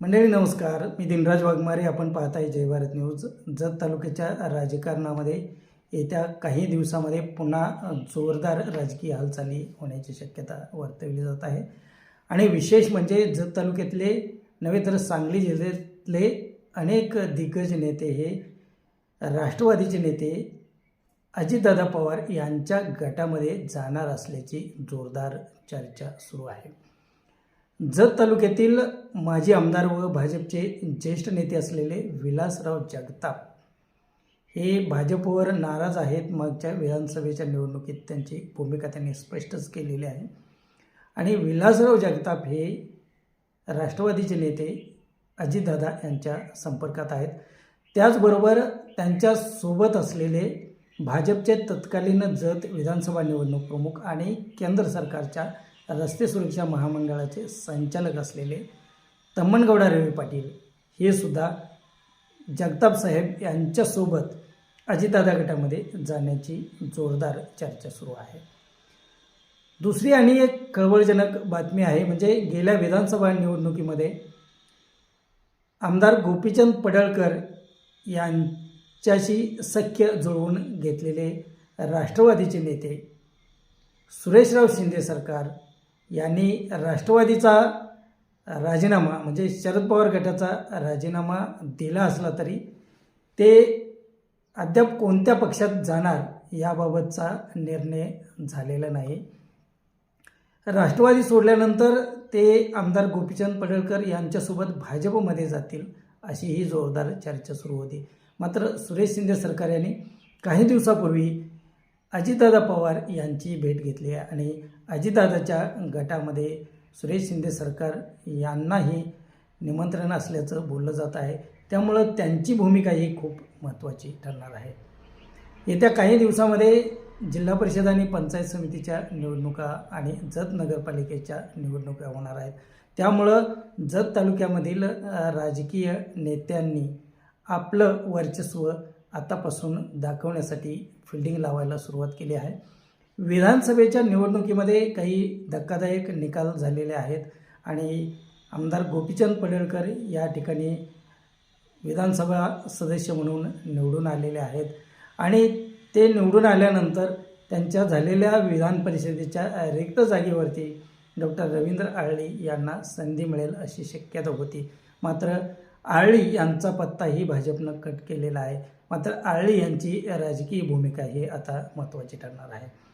मंडळी नमस्कार. मी दिनराज वाघमारे. आपण पाहत आहे जय भारत न्यूज. जत तालुक्याच्या राजकारणामध्ये येत्या काही दिवसामध्ये पुन्हा जोरदार राजकीय हालचाली होण्याची शक्यता वर्तवली जात आहे. आणि विशेष म्हणजे जत तालुक्यातले नव्हे तर सांगली जिल्ह्यातले अनेक दिग्गज नेते हे राष्ट्रवादीचे नेते अजितदादा पवार यांच्या गटामध्ये जाणार असल्याची जोरदार चर्चा सुरू आहे. जत तालुक्यातील माजी आमदार व भाजपचे ज्येष्ठ नेते असलेले विलासराव जगताप हे भाजपवर नाराज आहेत. मागच्या विधानसभेच्या निवडणुकीत त्यांची भूमिका त्यांनी स्पष्टच केलेली आहे. आणि विलासराव जगताप हे राष्ट्रवादीचे नेते अजितदादा यांच्या संपर्कात आहेत. त्याचबरोबर त्यांच्यासोबत असलेले भाजपचे तत्कालीन जत विधानसभा निवडणूक प्रमुख आणि केंद्र सरकारच्या रस्ते सुरक्षा महामंडळाचे संचालक असलेले तम्मनगौडा रवी पाटील हे सुद्धा जगताप साहेब यांच्यासोबत अजितदादा गटामध्ये जाण्याची जोरदार चर्चा सुरू आहे. दुसरी आणि एक कळवळजनक बातमी आहे म्हणजे गेल्या विधानसभा निवडणुकीमध्ये आमदार गोपीचंद पडळकर यांच्याशी सख्य जुळवून घेतलेले राष्ट्रवादीचे नेते सुरेशराव शिंदे सरकार यांनी राष्ट्रवादीचा राजीनामा म्हणजे शरद पवार गटाचा राजीनामा दिला असला तरी ते अद्याप कोणत्या पक्षात जाणार याबाबतचा निर्णय झालेला नाही. राष्ट्रवादी सोडल्यानंतर ते आमदार गोपीचंद पडळकर यांच्यासोबत भाजपमध्ये जातील अशी ही जोरदार चर्चा सुरू होती. मात्र सुरेश शिंदे सरकार यांनी काही दिवसापूर्वी अजितदादा पवार यांची भेट घेतली आहे आणि अजितदादाच्या गटामध्ये सुरेश शिंदे सरकार यांनाही निमंत्रण असल्याचं बोललं जात आहे. त्यामुळं त्यांची भूमिका ही खूप महत्त्वाची ठरणार आहे. येत्या काही दिवसामध्ये जिल्हा परिषद आणि पंचायत समितीच्या निवडणुका आणि जत नगरपालिकेच्या निवडणुका होणार आहेत. त्यामुळं जत तालुक्यामधील राजकीय नेत्यांनी आपलं वर्चस्व आतापासून दाखवण्यासाठी फिल्डिंग लावायला सुरुवात केली आहे. विधानसभेच्या निवडणुकीमध्ये काही धक्कादायक निकाल झालेले आहेत आणि आमदार गोपीचंद पडळकर या ठिकाणी विधानसभा सदस्य म्हणून निवडून आलेले आहेत. आणि ते निवडून आल्यानंतर त्यांच्या झालेल्या विधान परिषदेच्या रिक्त जागेवरती डॉक्टर रवींद्र आळळी यांना संधी मिळेल अशी शक्यता होती. मात्र आळी यांचा पत्ताही भाजपनं कट केलेला आहे. मात्र आळी यांची राजकीय भूमिका ही आता महत्त्वाची ठरणार आहे.